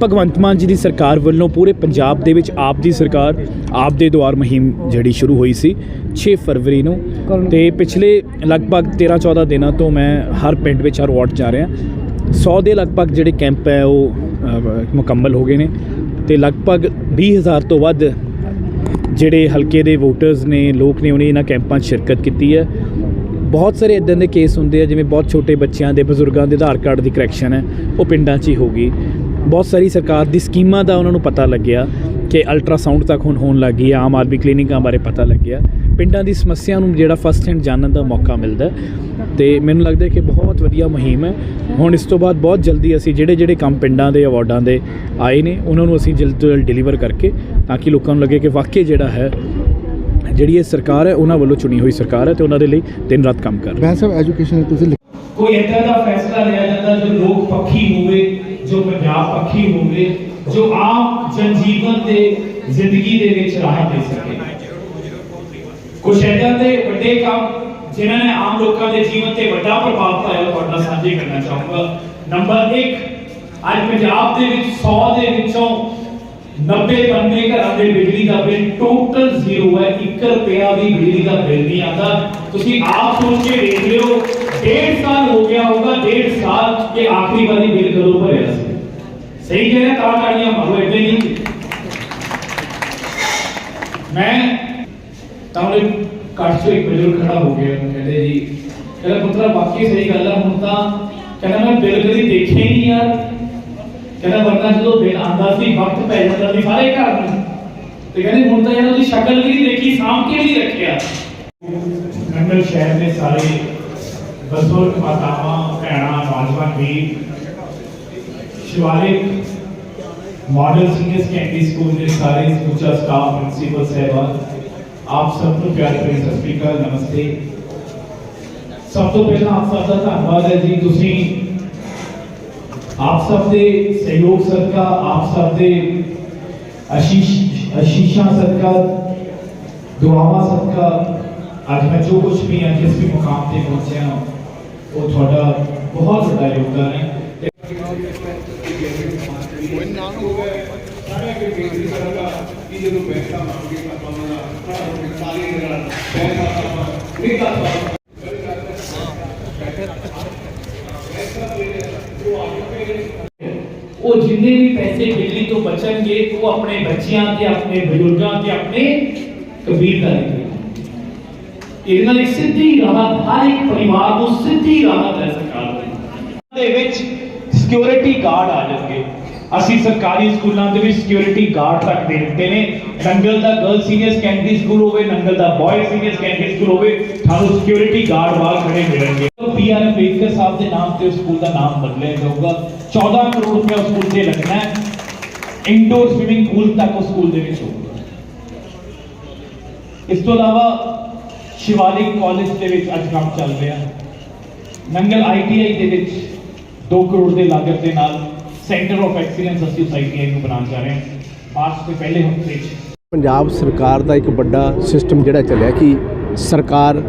ਭਗਵੰਤ ਮਾਨ ਜੀ ਦੀ ਸਰਕਾਰ ਵੱਲੋਂ ਪੂਰੇ ਪੰਜਾਬ ਦੇ ਵਿੱਚ ਆਪ ਦੀ ਸਰਕਾਰ, ਆਪ ਦੇ ਦੁਆਰ ਮੁਹਿੰਮ ਜਿਹੜੀ ਸ਼ੁਰੂ ਹੋਈ ਸੀ 6 ਫਰਵਰੀ ਨੂੰ। ਤੇ ਪਿਛਲੇ ਲਗਭਗ 13-14 ਦਿਨਾਂ ਤੋਂ ਮੈਂ ਹਰ ਪਿੰਡ ਵਿੱਚ, ਹਰ ਵਾਰਡ ਜਾ ਰਿਹਾ। 100 ਦੇ ਲਗਭਗ ਜਿਹੜੇ ਕੈਂਪ ਹੈ ਉਹ ਮੁਕੰਮਲ ਹੋ ਗਏ ਨੇ। ਤੇ ਲਗਭਗ 20000 ਤੋਂ ਵੱਧ ਜਿਹੜੇ ਹਲਕੇ ਦੇ ਵੋਟਰਸ ਨੇ, ਲੋਕ ਨੇ, ਉਹਨੇ ਇਹਨਾਂ ਕੈਂਪਾਂ 'ਚ ਸ਼ਿਰਕਤ ਕੀਤੀ ਹੈ। ਬਹੁਤ ਸਾਰੇ ਇਦਾਂ ਦੇ ਕੇਸ ਹੁੰਦੇ ਆ, ਜਿਵੇਂ ਬਹੁਤ ਛੋਟੇ ਬੱਚਿਆਂ ਦੇ, ਬਜ਼ੁਰਗਾਂ ਦੇ ਆਧਾਰ ਕਾਰਡ ਦੀ ਕਰੈਕਸ਼ਨ ਹੈ, ਉਹ ਪਿੰਡਾਂ 'ਚ ਹੀ ਹੋ ਗਈ। ਬਹੁਤ ਸਾਰੀ ਸਰਕਾਰ ਦੀ ਸਕੀਮਾਂ ਦਾ ਉਹਨਾਂ ਨੂੰ ਪਤਾ ਲੱਗਿਆ ਕਿ ਅਲਟਰਾਸਾਊਂਡ ਤੱਕ ਹੁਣ ਹੋਣ ਲੱਗੀ ਹੈ, ਆਮ ਆਦਮੀ ਕਲੀਨਿਕਾਂ ਬਾਰੇ ਪਤਾ ਲੱਗਿਆ। ਪਿੰਡਾਂ ਦੀ ਸਮੱਸਿਆ ਨੂੰ ਜਿਹੜਾ ਫਸਟ ਹੈਂਡ ਜਾਣਨ ਦਾ ਮੌਕਾ ਮਿਲਦਾ ਹੈ। ਤੇ ਮੈਨੂੰ ਲੱਗਦਾ ਕਿ ਬਹੁਤ ਵਧੀਆ ਮੁਹਿੰਮ ਹੈ। ਹੁਣ ਇਸ ਤੋਂ ਬਾਅਦ ਬਹੁਤ ਜਲਦੀ ਅਸੀਂ ਜਿਹੜੇ ਜਿਹੜੇ ਕੰਮ ਪਿੰਡਾਂ ਦੇ ਅਵਾਰਡਾਂ ਦੇ ਆਏ ਨੇ, ਉਹਨਾਂ ਨੂੰ ਅਸੀਂ ਜਲਦ ਤੋਂ ਜਲਦ ਡਿਲੀਵਰ ਕਰਕੇ ਤਾਂ ਕਿ ਲੋਕਾਂ ਨੂੰ ਲੱਗੇ ਕਿ ਵਾਕਈ ਜਿਹੜਾ ਹੈ ਜਿਹੜੀ ਇਹ ਸਰਕਾਰ ਹੈ ਉਹਨਾਂ ਵੱਲੋਂ ਚੁਣੀ ਹੋਈ ਸਰਕਾਰ ਹੈ ਤੇ ਉਹਨਾਂ ਦੇ ਲਈ ਦਿਨ ਰਾਤ ਕੰਮ ਕਰ ਰਹੀ ਹੈ ਆਫ ਐਜੂਕੇਸ਼ਨ ਤੁਸੀਂ ਕੋਈ ਏਦਾਂ ਦਾ ਫੈਸਲਾ ਲਿਆ ਜਾਂਦਾ ਜੋ ਲੋਕ ਪੱਖੀ ਹੋਵੇ ਜੋ ਪੰਜਾਬ ਪੱਖੀ ਹੋਵੇ ਜੋ ਆਮ ਜਨਜੀਵਨ ਦੇ ਜ਼ਿੰਦਗੀ ਦੇ ਵਿੱਚ ਰਾਹਤ ਦੇ ਸਕੇ। ਕੁਝ ਏਦਾਂ ਦੇ ਵੱਡੇ ਕੰਮ ਜਿਨ੍ਹਾਂ ਨੇ ਆਮ ਲੋਕਾਂ ਦੇ ਜੀਵਨ ਤੇ ਵੱਡਾ ਪ੍ਰਭਾਵ ਪਾਇਆ ਉਹ ਤੁਹਾਡੇ ਨਾਲ ਸਾਂਝੇ ਕਰਨਾ ਚਾਹੂੰਗਾ। ਨੰਬਰ 1 ਅੱਜ ਪੰਜਾਬ ਦੇ ਵਿੱਚ 100 ਦੇ ਵਿੱਚੋਂ 90 ਬੰਦੇ ਘਰਾਂ ਦੇ ਬਿਜਲੀ ਦਾ ਬਿੱਲ ਟੋਟਲ ਜ਼ੀਰੋ ਹੈ 1 ਰੁਪਿਆ ਵੀ ਬਿਜਲੀ ਦਾ ਬਿੱਲ ਨਹੀਂ ਆਉਂਦਾ ਤੁਸੀਂ ਆਪ ਸੋਚ ਕੇ ਵੇਖ ਲਿਓ ਡੇਢ ਸਾਲ ਹੋ ਗਿਆ ਹੋਗਾ ਡੇਢ ਸਾਲ ਕਿ ਆਖਰੀ ਵਾਰੀ ਬਿੱਲ ਕਦੋਂ ਭਰਿਆ ਸੀ ਸਹੀ ਕਹਿ ਰਿਹਾ ਤਾਂ ਤਾੜੀਆਂ ਮਾਰੋ ਏਦਾਂ ਹੀ ਨਹੀਂ ਮੈਂ ਤਾਂ ਉਹਨੇ ਕੱਟ ਚੋਂ ਇੱਕ ਬਜ਼ੁਰਗ ਖੜਾ ਹੋ ਗਿਆ ਉਹਨੂੰ ਕਹਿੰਦੇ ਜੀ ਕਹਿੰਦਾ ਪੁੱਤਰਾ ਬਾਕੀ ਸਹੀ ਗੱਲ ਆ ਹੁਣ ਤਾਂ ਕਹਿੰਦਾ ਮੈਂ ਬਿੱਲ ਕਦੀ ਦੇਖਿਆ ਹੀ ਨਹੀਂ ਯਾਰ ਕਹਿੰਦਾ ਵਰਨਾ ਜਦੋਂ ਬਿੱਲ ਆਂਦਾ ਸੀ ਵਕਤ ਪੈ ਜਾਂਦਾ ਸੀ ਸਾਰੇ ਘਰ ਨੂੰ, ਤੇ ਕਹਿੰਦੇ ਹੁਣ ਤਾਂ ਇਹਨਾਂ ਦੀ ਸ਼ਕਲ ਵੀ ਨਹੀਂ ਦੇਖੀ, ਸਾਂਭ ਕੇ ਵੀ ਨਹੀਂ ਰੱਖਿਆ। ਨੰਗਲ ਸ਼ਹਿਰ ਦੇ ਸਾਰੇ ਬਜ਼ੁਰਗ ਮਾਤਾਵਾਂ, ਭੈਣਾਂ, ਨੌਜਵਾਨ ਵੀ Shivalik model senior secondary school ਦੇ ਸਾਰੇ ਸਮੁੱਚਾ ਸਟਾਫ ਪ੍ਰਿੰਸੀਪਲ ਸਹਿਬਾਨ, ਆਪ ਸਭ ਨੂੰ ਪਿਆਰ ਭਰੀ ਸਤਿ ਸ੍ਰੀ ਅਕਾਲ, ਨਮਸਤੇ। ਸਭ ਤੋਂ ਪਹਿਲਾਂ ਆਪ ਸਭ ਦਾ ਧੰਨਵਾਦ ਹੈ ਜੀ ਤੁਸੀਂ ਆਪ ਸਭ ਦੇ ਸਹਿਯੋਗ ਸਦਕਾ ਆਪ ਸਭ ਦੇ ਅਸ਼ੀਸ਼ ਅਸ਼ੀਸ਼ਾਂ ਸਦਕਾ ਦੁਆਵਾਂ ਸਦਕਾ ਅੱਜ ਮੈਂ ਜੋ ਕੁਝ ਵੀ ਹਾਂ ਜਿਸ ਵੀ ਮੁਕਾਮ ਤੇ ਪਹੁੰਚਿਆ ਹਾਂ, ਉਹ ਤੁਹਾਡਾ ਬਹੁਤ ਵੱਡਾ ਯੋਗਦਾਨ ਹੈ ਤੇ ਉਹ ਜਿੰਨੇ ਵੀ ਪੈਸੇ ਬਿਜਲੀ ਤੋਂ ਬਚਣਗੇ ਉਹ ਆਪਣੇ ਬੱਚਿਆਂ ਤੇ ਆਪਣੇ ਬਜ਼ੁਰਗਾਂ ਤੇ ਆਪਣੇ ਕਬੀਰਦਾਰੀ ਤੇ ਇਹਦੇ ਨਾਲ ਇੱਕ ਸਿੱਧੀ ਰਾਹਤ ਹਰ ਇੱਕ ਪਰਿਵਾਰ ਨੂੰ ਸਿੱਧੀ ਰਾਹਤ ਹੈ ਸਰਕਾਰ ਦੀ ਵਿੱਚ। ਸਿਕਿਉਰਿਟੀ ਗਾਰਡ ਆ ਜਾਣਗੇ। ਅਸੀਂ ਸਰਕਾਰੀ ਸਕੂਲਾਂ ਦੇ ਵਿੱਚ ਸਿਕਿਉਰਿਟੀ ਗਾਰਡ ਤੱਕ ਦੇ ਦਿੱਤੇ ਨੇ। ਨੰਗਲ ਦਾ ਗਰਲ ਸੀਨੀਅਰ ਸੈਕੰਡਰੀ ਸਕੂਲ ਹੋਵੇ ਨੰਗਲ ਦਾ ਬॉय ਸੀਨੀਅਰ ਸੈਕੰਡਰੀ ਸਕੂਲ ਹੋਵੇ ਤੁਹਾਨੂੰ ਸਿਕਿਉਰਿਟੀ ਗਾਰਡ ਬਾਹਰ ਖੜੇ ਮਿਲਣਗੇ। ਪੀਆਰ ਅੰਬੇਦਕਰ ਸਾਹਿਬ ਦੇ ਨਾਮ ਤੇ ਸਕੂਲ ਦਾ ਨਾਮ ਬਦਲਿਆ ਜਾਊਗਾ। 14 ਕਰੋੜ ਰੁਪਏ ਉਸ ਸਕੂਲ ਤੇ ਲੱਗਣਾ ਹੈ। ਇੰਡੋਰ ਸਵਿਮਿੰਗ ਪੂਲ ਤੱਕ ਉਸ ਸਕੂਲ ਦੇ ਵਿੱਚ ਹੋਊਗਾ। ਇਸ ਤੋਂ ਇਲਾਵਾ ਸ਼ਿਵਾਲਿਕ ਕਾਲਜ ਦੇ ਵਿੱਚ ਅੱਜ ਕੰਮ ਚੱਲ ਰਿਹਾ ਨੰਗਲ ਆਈਟੀਆਈ ਦੇ ਵਿੱਚ 2 ਕਰੋੜ ਦੇ ਲਾਗਤ ਦੇ ਨਾਲ ਸੈਂਟਰ ਆਫ ਐਕਸੀਲੈਂਸ ਅਸੀਂ ਉਸ ਆਈਟੀਆਈ ਨੂੰ ਬਣਾਉਣ ਜਾ ਰਹੇ ਹਾਂ। ਮਾਰਚ ਦੇ ਪਹਿਲੇ ਹਫ਼ਤੇ 'ਚ। ਪੰਜਾਬ ਸਰਕਾਰ ਦਾ ਇੱਕ ਵੱਡਾ ਸਿਸਟਮ ਜਿਹੜਾ ਚੱਲਿਆ ਕਿ ਸਰਕਾਰ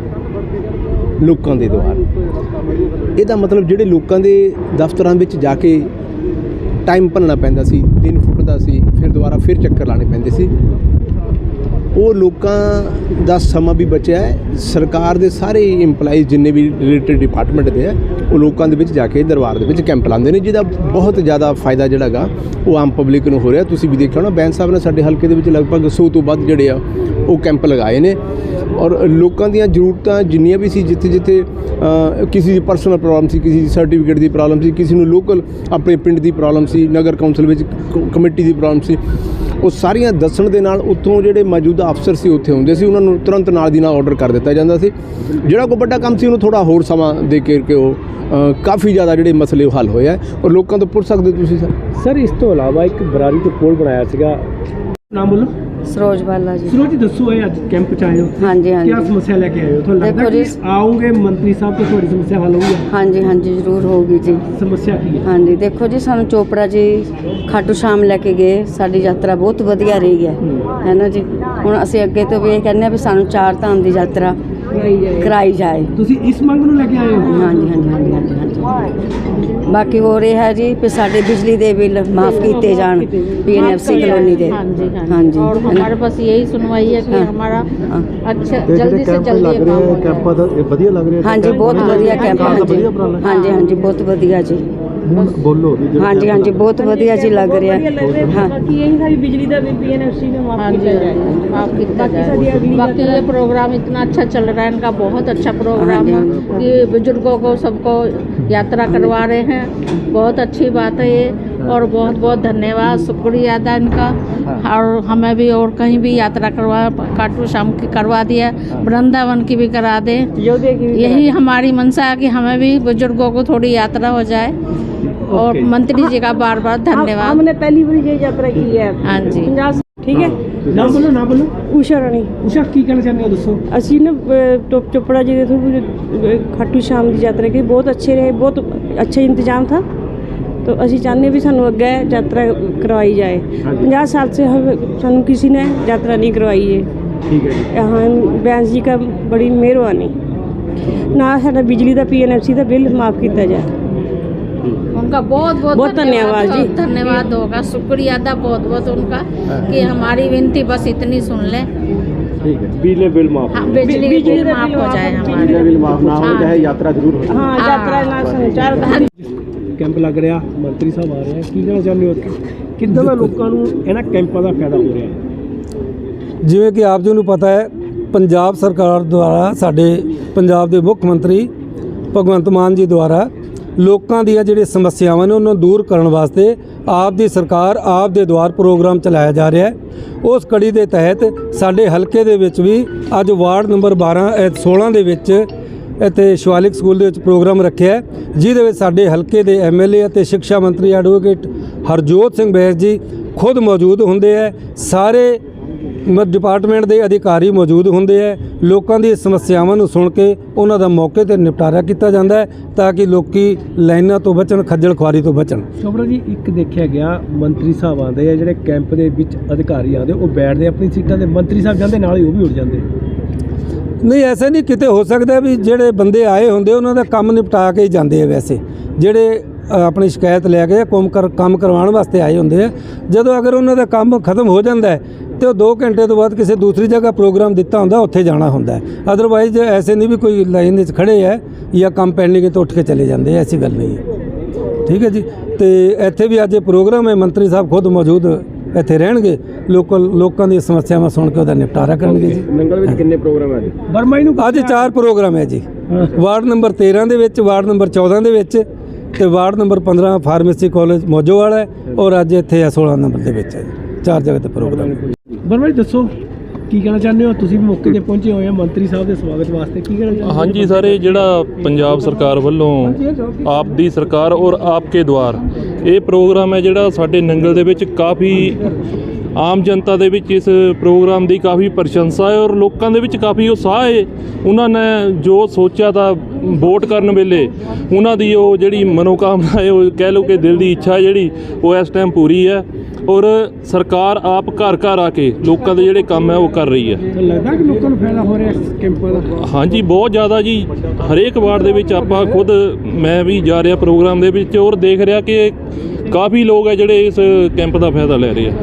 ਲੋਕਾਂ ਦੇ ਦੁਆਰਾ। ਇਹਦਾ ਮਤਲਬ ਜਿਹੜੇ ਲੋਕਾਂ ਦੇ ਦਫ਼ਤਰਾਂ ਵਿੱਚ ਜਾ ਕੇ ਟਾਈਮ ਭੰਨਣਾ ਪੈਂਦਾ ਸੀ, ਦਿਨ ਫੁੱਟਦਾ ਸੀ, ਫਿਰ ਦੁਬਾਰਾ ਫਿਰ ਚੱਕਰ ਲਾਣੇ ਪੈਂਦੇ ਸੀ। ਉਹ ਲੋਕਾਂ ਦਾ ਸਮਾਂ ਵੀ ਬਚਿਆ ਹੈ। ਸਰਕਾਰ ਦੇ ਸਾਰੇ EMPLOYEES ਜਿੰਨੇ ਵੀ ਰਿਲੇਟਡ ਡਿਪਾਰਟਮੈਂਟ ਦੇ ਆ ਉਹ ਲੋਕਾਂ ਦੇ ਵਿੱਚ ਜਾ ਕੇ ਦਰਬਾਰ ਦੇ ਵਿੱਚ ਕੈਂਪ ਲਾਉਂਦੇ ਨੇ, ਜਿਹਦਾ ਬਹੁਤ ਜ਼ਿਆਦਾ ਫਾਇਦਾ ਜਿਹੜਾਗਾ ਉਹ ਆਮ ਪਬਲਿਕ ਨੂੰ ਹੋ ਰਿਹਾ। ਤੁਸੀਂ ਵੀ ਦੇਖਿਆ ਹੋਣਾ, ਬੈਂਸ ਸਾਹਿਬ ਨੇ ਸਾਡੇ ਹਲਕੇ ਦੇ ਵਿੱਚ ਲਗਭਗ 100 ਤੋਂ ਵੱਧ ਜਿਹੜੇ ਆ, ਉਹ ਕੈਂਪ ਲਗਾਏ ਨੇ। ਔਰ ਲੋਕਾਂ ਦੀਆਂ ਜ਼ਰੂਰਤਾਂ ਜਿੰਨੀਆਂ ਵੀ ਸੀ, ਜਿੱਥੇ ਜਿੱਥੇ ਕਿਸੇ ਦੀ ਪਰਸਨਲ ਪ੍ਰੋਬਲਮ ਸੀ, ਕਿਸੇ ਦੀ ਸਰਟੀਫਿਕੇਟ ਦੀ ਪ੍ਰੋਬਲਮ ਸੀ, ਕਿਸੇ ਨੂੰ ਲੋਕਲ ਆਪਣੇ ਪਿੰਡ ਦੀ ਪ੍ਰੋਬਲਮ ਸੀ, ਨਗਰ ਕੌਂਸਲ ਵਿੱਚ ਕ- ਕਮੇਟੀ ਦੀ ਪ੍ਰੋਬਲਮ ਸੀ ਉਹ ਸਾਰੀਆਂ ਦੱਸਣ ਦੇ ਨਾਲ ਉੱਥੋਂ ਜਿਹੜੇ ਮੌਜੂਦਾ ਅਫਸਰ ਸੀ, ਉੱਥੇ ਹੁੰਦੇ ਸੀ, ਉਹਨਾਂ ਨੂੰ ਤੁਰੰਤ ਨਾਲ ਦੀ ਨਾਲ ਆਰਡਰ ਕਰ ਦਿੱਤਾ ਜਾਂਦਾ ਸੀ। ਜਿਹੜਾ ਕੋਈ ਵੱਡਾ ਕੰਮ ਸੀ, ਉਹਨੂੰ ਥੋੜਾ ਹੋਰ ਸਮਾਂ ਦੇ ਕੇ ਕਿ ਉਹ ਕਾਫੀ ਜ਼ਿਆਦਾ ਜਿਹੜੇ ਮਸਲੇ ਉਹ ਹੱਲ ਹੋਏ ਆ ਔਰ ਲੋਕਾਂ ਤੋਂ ਪੁੱਛ ਸਕਦੇ ਹੋ ਤੁਸੀਂ, ਸਰ? ਸਰ, ਇਸ ਤੋਂ ਇਲਾਵਾ ਇੱਕ ਬਰਾਰੀ ਤੋਂ ਪੁਲ ਬਣਾਇਆ ਸੀਗਾ। ਨਾਮ ਬੋਲੋ। ਸਰੋਜ ਬਾਲਾ ਜੀ। ਸਰੋਜ ਜੀ ਦੱਸੋ ਇਹ ਅੱਜ ਕੈਂਪ ਚ ਆਏ ਹੋ। ਹਾਂਜੀ ਹਾਂਜੀ। ਕੀ ਸਮੱਸਿਆ ਲੈ ਕੇ ਆਏ ਹੋ? ਤੁਹਾਨੂੰ ਲੱਗਦਾ ਦੇਖੋ ਕਿ ਜੀ- ਆਓਗੇ ਮੰਤਰੀ ਸਾਹਿਬ ਤੋਂ ਤੁਹਾਡੀ ਸਮੱਸਿਆ ਹੱਲ ਹੋਊਗੀ? ਹਾਂਜੀ ਹਾਂਜੀ ਜ਼ਰੂਰ ਹੋਊਗੀ ਜੀ। ਸਮੱਸਿਆ ਕੀ ਹੈ? ਹਾਂਜੀ ਦੇਖੋ ਜੀ ਸਾਨੂੰ ਚੋਪੜਾ ਜੀ ਖਾਟੂ ਸ਼ਾਮ ਲੈ ਕੇ ਗਏ। ਸਾਡੀ ਯਾਤਰਾ ਬਹੁਤ ਵਧੀਆ ਰਹੀ ਹੈ। ਹੈ। ਨਾ ਜੀ? ਹੁਣ ਅਸੀਂ ਅੱਗੇ ਤੋਂ ਵੀ ਇਹ ਕਹਿੰਦੇ ਆ ਵੀ ਸਾਨੂੰ ਚਾਰ ਧਾਮ ਦੀ ਯਾਤਰਾ ਕਰਾਈ ਜਾਏ। ਤੁਸੀਂ ਇਸ ਮੰਗ ਨੂੰ ਲੈ ਕੇ ਆਏ ਹੋ? ਹਾਂਜੀ ਹਾਂਜੀ ਹਾਂਜੀ ਹਾਂਜੀ ਹਾਂਜੀ। ਬਾਕੀ ਹੋ ਰਿਹਾ ਹੈ ਜੀ ਵੀ ਸਾਡੇ ਬਿਜਲੀ ਦੇ ਬਿੱਲ ਮਾਫ ਕੀਤੇ ਜਾਣ ਪੀਐਨਐਫਸੀ ਕਲੋਨੀ ਦੇ हाँ जी हाँ जी ਹਾਂਜੀ और हमारे पास यही सुनवाई है कि हाँ। हमारा हाँ। अच्छा जल्दी से जल्दी ये काम हो जाए। ਕੈਂਪਾਂ ਦਾ ਇਹ ਵਧੀਆ ਲੱਗ ਰਿਹਾ ਹਾਂਜੀ ਬਹੁਤ ਵਧੀਆ ਕੈਂਪ ਹਾਂਜੀ ਹਾਂਜੀ ਹਾਂਜੀ ਬਹੁਤ ਵਧੀਆ ਜੀ ਹੁਣ ਬੋਲੋ ਵੀ ਜਿਹੜਾ ਹਾਂਜੀ ਹਾਂਜੀ ਬਹੁਤ ਵਧੀਆ ਜੀ ਲੱਗ ਰਿਹਾ ਹਾਂ ਬਾਕੀ ਇਹੀ ਸਾਰੀ ਬਿਜਲੀ ਦਾ ਵੀ ਪੀਐਨਐਫਸੀ ਨੇ ਮਾਫ हाँ जी ਕੀਤਾ ਜਾਏ माफ किया बाकी सारी जाए अगली बाकी ये प्रोग्राम इतना अच्छा चल रहा है इनका बहुत अच्छा प्रोग्राम हाँ है जी, कि बुजुर्गों को सबको यात्रा करवा रहे हैं बहुत अच्छी बात है ये और बहुत बहुत धन्यवाद शुक्रिया अदा इनका। और हमें भी और कहीं भी यात्रा करवा खाटू श्याम की करवा दिया। वृंदावन की भी करा दें। यही हमारी मंशा है कि हमें भी बुज़ुर्गों को थोड़ी यात्रा हो जाए। और मंत्री जी का बार बार धन्यवाद। हमने पहली बार ये यात्रा की है। हाँ जी। ਠੀਕ ਹੈ? ਨਾ ਬੋਲੋ ਨਾ ਬੋਲੋ। ਊਸ਼ਾ ਰਾਣੀ। ਉਸ਼ਾ ਕੀ ਕਹਿਣਾ ਚਾਹੁੰਦੇ ਹੋ ਦੱਸੋ? ਅਸੀਂ ਨਾ ਟੋਪ ਚੋਪੜਾ ਜੀ ਦੇ ਥਰੂ ਖਾਟੂ ਸ਼ਾਮ ਦੀ ਯਾਤਰਾ ਕੀਤੀ। ਬਹੁਤ ਅੱਛੇ ਰਹੇ ਬਹੁਤ ਅੱਛਾ ਇੰਤਜ਼ਾਮ ਥਾ। तो ਅਸੀਂ ਚਾਹੁੰਦੇ ਵੀ ਸਾਨੂੰ ਅੱਗੇ ਯਾਤਰਾ ਕਰਵਾਈ ਜਾਏ। 50 ਸਾਲ ਸੇ ਸਾਨੂੰ ਕਿਸੇ ਨੇ ਯਾਤਰਾ ਨਹੀਂ ਕਰਵਾਈ ਹੈ ਠੀਕ ਹੈ ਜੀ। ਹਾਂ ਬੈਂਸ ਜੀ ਦਾ ਬੜੀ ਮਿਹਰਬਾਨੀ। ਨਾ ਸਾਡਾ ਬਿਜਲੀ ਦਾ ਪੀਐਨਐਫਸੀ ਦਾ ਬਿੱਲ ਮਾਫ ਕੀਤਾ ਜਾਏ। उनका बहुत बहुत बहुत धन्यवाद जी। धन्यवाद होगा शुक्रिया अदा बहुत बहुत उनका कि हमारी विनती बस इतनी सुन लें ਠੀਕ ਹੈ ਬਿਜਲੀ ਬਿੱਲ ਮਾਫ हाँ, बिजली बिजली बिल का माफ बिल हो माफ जाए हो हमारे ਬਿਜਲੀ ਬਿੱਲ ਮਾਫ ਨਾ ਹੋਵੇ हाँ। ਚਾਹੇ ਯਾਤਰਾ ਜ਼ਰੂਰ ਹੋ ਹਾਂ ਯਾਤਰਾ ਨਾਲ ਸਾਨੂੰ ਚਾਰ ਧਾਮ ਕੈਂਪ ਲੱਗ ਰਿਹਾ ਮੰਤਰੀ ਸਾਹਿਬ ਆ ਰਹੇ ਆ ਕੀ ਕਹਿਣਾ ਚਾਹੁੰਦੇ ਹੋ ਕਿੱਦਾਂ ਦਾ ਲੋਕਾਂ ਨੂੰ ਇਹਨਾਂ ਕੈਂਪਾਂ ਦਾ ਫਾਇਦਾ ਹੋ ਰਿਹਾ ਹੈ ਜਿਵੇਂ ਕਿ ਆਪ ਜੀ ਨੂੰ ਪਤਾ ਹੈ ਪੰਜਾਬ ਸਰਕਾਰ ਦੁਆਰਾ ਸਾਡੇ ਪੰਜਾਬ ਦੇ ਮੁੱਖ ਮੰਤਰੀ ਭਗਵੰਤ ਮਾਨ ਜੀ ਦੁਆਰਾ ਲੋਕਾਂ ਦੀਆਂ ਜਿਹੜੀਆਂ ਸਮੱਸਿਆਵਾਂ ਨੇ ਉਹਨਾਂ ਨੂੰ ਦੂਰ ਕਰਨ ਵਾਸਤੇ ਆਪ ਦੀ ਸਰਕਾਰ ਆਪ ਦੇ ਦੁਆਰ ਪ੍ਰੋਗਰਾਮ ਚਲਾਇਆ ਜਾ ਰਿਹਾ ਹੈ। ਉਸ ਕੜੀ ਦੇ ਤਹਿਤ ਸਾਡੇ ਹਲਕੇ ਦੇ ਵਿੱਚ ਵੀ ਅੱਜ ਵਾਰਡ ਨੰਬਰ 12 ਅ, 16 ਦੇ ਵਿੱਚ ਇੱਥੇ ਸ਼ਿਵਾਲਿਕ ਸਕੂਲ ਦੇ ਵਿੱਚ ਪ੍ਰੋਗਰਾਮ ਰੱਖਿਆ ਜਿਹਦੇ ਵਿੱਚ ਸਾਡੇ ਹਲਕੇ ਦੇ ਐਮਐਲਏ ਅਤੇ ਸਿੱਖਿਆ ਮੰਤਰੀ ਐਡਵੋਕੇਟ ਹਰਜੋਤ ਸਿੰਘ ਬੈਸ ਜੀ ਖੁਦ ਮੌਜੂਦ ਹੁੰਦੇ ਹੈ। ਸਾਰੇ ਡਿਪਾਰਟਮੈਂਟ ਦੇ ਅਧਿਕਾਰੀ ਮੌਜੂਦ ਹੁੰਦੇ ਹੈ ਲੋਕਾਂ ਦੀ ਸਮੱਸਿਆਵਾਂ ਨੂੰ ਸੁਣ ਕੇ ਉਹਨਾਂ ਦਾ ਮੌਕੇ ਤੇ ਨਿਪਟਾਰਾ ਕੀਤਾ ਜਾਂਦਾ ਹੈ ਤਾਂ ਕਿ ਲੋਕੀ ਲਾਈਨਾਂ ਤੋਂ ਬਚਣ ਖੱਜਲ ਖੁਆਰੀ ਤੋਂ ਬਚਣ। ਚੋਪੜਾ ਜੀ ਇੱਕ ਦੇਖਿਆ ਗਿਆ ਮੰਤਰੀ ਸਾਹਿਬ ਆਉਂਦੇ ਆ ਜਿਹੜੇ ਕੈਂਪ ਦੇ ਵਿੱਚ ਅਧਿਕਾਰੀ ਆਉਂਦੇ ਉਹ ਬੈਠਦੇ ਆਪਣੀ ਸੀਟਾਂ ਤੇ ਮੰਤਰੀ ਸਾਹਿਬ ਜਾਂਦੇ ਨਾਲ ਹੀ ਉਹ ਵੀ ਉੱਡ ਜਾਂਦੇ। ਨਹੀਂ ਐਸਾ ਨਹੀਂ ਕਿਤੇ ਹੋ ਸਕਦਾ ਵੀ ਜਿਹੜੇ ਬੰਦੇ ਆਏ ਹੁੰਦੇ ਉਹਨਾਂ ਦਾ ਕੰਮ ਨਿਪਟਾ ਕੇ ਹੀ ਜਾਂਦੇ ਆ ਵੈਸੇ। ਜਿਹੜੇ ਆਪਣੀ ਸ਼ਿਕਾਇਤ ਲੈ ਕੇ ਕੰਮ ਕਰ ਕੰਮ ਕਰਵਾਉਣ ਵਾਸਤੇ ਆਏ ਹੁੰਦੇ ਆ ਜਦੋਂ ਅਗਰ ਉਹਨਾਂ ਦਾ ਕੰਮ ਖਤਮ ਹੋ ਜਾਂਦਾ ਤੇ ਉਹ 2 ਘੰਟੇ ਤੋਂ ਬਾਅਦ ਕਿਸੇ ਦੂਸਰੀ ਜਗ੍ਹਾ ਪ੍ਰੋਗਰਾਮ ਦਿੱਤਾ ਹੁੰਦਾ ਉੱਥੇ ਜਾਣਾ ਹੁੰਦਾ ਹੈ। ਅਦਰਵਾਈਜ਼ ਐਸੇ ਨਹੀਂ ਵੀ ਕੋਈ ਲਾਈਨ ਵਿੱਚ ਖੜੇ ਹੈ ਜਾਂ ਕੰਮ ਪੈਂਡਿੰਗ ਹੈ ਤਾਂ ਉੱਠ ਕੇ ਚਲੇ ਜਾਂਦੇ ਐਸੀ ਗੱਲ ਨਹੀਂ ਹੈ। ਠੀਕ ਹੈ ਜੀ? ਤੇ ਇੱਥੇ ਵੀ ਅੱਜ ਇਹ ਪ੍ਰੋਗਰਾਮ ਹੈ ਮੰਤਰੀ ਸਾਹਿਬ ਖੁਦ ਮੌਜੂਦ ਇੱਥੇ ਰਹਿਣਗੇ। ਲੋਕਲ ਲੋਕਾਂ ਦੀਆਂ ਸਮੱਸਿਆਵਾਂ ਸੁਣ ਕੇ ਉਹਦਾ ਨਿਪਟਾਰਾ ਕਰਨਗੇ ਜੀ। ਨੰਗਲ ਵਿੱਚ ਕਿੰਨੇ ਪ੍ਰੋਗਰਾਮ ਹੈ ਜੀ? ਵਰਮਾ ਜੀ ਨੂੰ ਅੱਜ ਚਾਰ ਪ੍ਰੋਗਰਾਮ ਹੈ ਜੀ। ਵਾਰਡ ਨੰਬਰ 13 ਦੇ ਵਿੱਚ ਵਾਰਡ ਨੰਬਰ 14 ਦੇ ਵਿੱਚ ਤੇ ward number 15 pharmacy college Mojowal ਹੈ ਔਰ ਅੱਜ ਇੱਥੇ ਹੈ 16 ਨੰਬਰ ਦੇ ਵਿੱਚ ਹੈ ਜੀ। ਚਾਰ ਜਗ੍ਹਾ ਤੇ ਪ੍ਰੋਗਰਾਮ। ਹੈ ਵਰਮਾ ਜੀ ਦੱਸੋ ਕੀ ਕਹਿਣਾ ਚਾਹੁੰਦੇ ਹੋ? ਤੁਸੀਂ ਵੀ ਮੌਕੇ ਤੇ ਪਹੁੰਚੇ ਹੋਏ ਹੋ ਮੰਤਰੀ ਸਾਹਿਬ ਦੇ ਸਵਾਗਤ ਵਾਸਤੇ ਕੀ ਕਹਿਣਾ ਚਾਹੁੰਦੇ ਹੋ? ਹਾਂਜੀ ਸਰ ਜਿਹੜਾ ਪੰਜਾਬ ਸਰਕਾਰ ਵੱਲੋਂ ਆਪ ਦੀ ਸਰਕਾਰ ਔਰ ਆਪਕੇ ਦੁਆਰ ਇਹ ਪ੍ਰੋਗਰਾਮ ਹੈ ਜਿਹੜਾ ਸਾਡੇ ਨੰਗਲ ਦੇ ਵਿੱਚ ਕਾਫੀ ਆਮ ਜਨਤਾ ਦੇ ਵਿੱਚ ਇਸ ਪ੍ਰੋਗਰਾਮ ਦੀ ਕਾਫੀ ਪ੍ਰਸ਼ੰਸਾ ਹੈ ਔਰ ਲੋਕਾਂ ਦੇ ਵਿੱਚ ਕਾਫੀ ਉਤਸ਼ਾਹ ਹੈ। ਉਹਨਾਂ ਨੇ ਜੋ ਸੋਚਿਆ ਤਾਂ ਵੋਟ ਕਰਨ ਵੇਲੇ ਉਹਨਾਂ ਦੀ ਉਹ ਜਿਹੜੀ ਮਨੋਕਾਮਨਾ ਹੈ ਉਹ ਕਹਿ ਲਓ ਕਿ ਦਿਲ ਦੀ ਇੱਛਾ ਜਿਹੜੀ ਉਹ ਇਸ ਟਾਈਮ ਪੂਰੀ ਹੈ। ਔਰ ਸਰਕਾਰ ਆਪ ਘਰ ਘਰ ਆ ਕੇ ਲੋਕਾਂ ਦੇ ਜਿਹੜੇ ਕੰਮ ਹੈ ਉਹ ਕਰ ਰਹੀ ਹੈ। ਲੱਗਦਾ ਕਿ ਲੋਕਾਂ ਨੂੰ ਫਾਇਦਾ ਹੋ ਰਿਹਾ ਇਸ ਕੈਂਪਾਂ ਦਾ? ਹਾਂਜੀ ਬਹੁਤ ਜ਼ਿਆਦਾ ਜੀ। ਹਰੇਕ ਵਾਰਡ ਦੇ ਵਿੱਚ ਆਪਾਂ ਖੁਦ ਮੈਂ ਵੀ ਜਾ ਰਿਹਾ ਪ੍ਰੋਗਰਾਮ ਦੇ ਵਿੱਚ ਔਰ ਦੇਖ ਰਿਹਾ ਕਿ ਕਾਫੀ ਲੋਕ ਹੈ ਜਿਹੜੇ ਇਸ ਕੈਂਪ ਦਾ ਫਾਇਦਾ ਲੈ ਰਹੇ ਆ।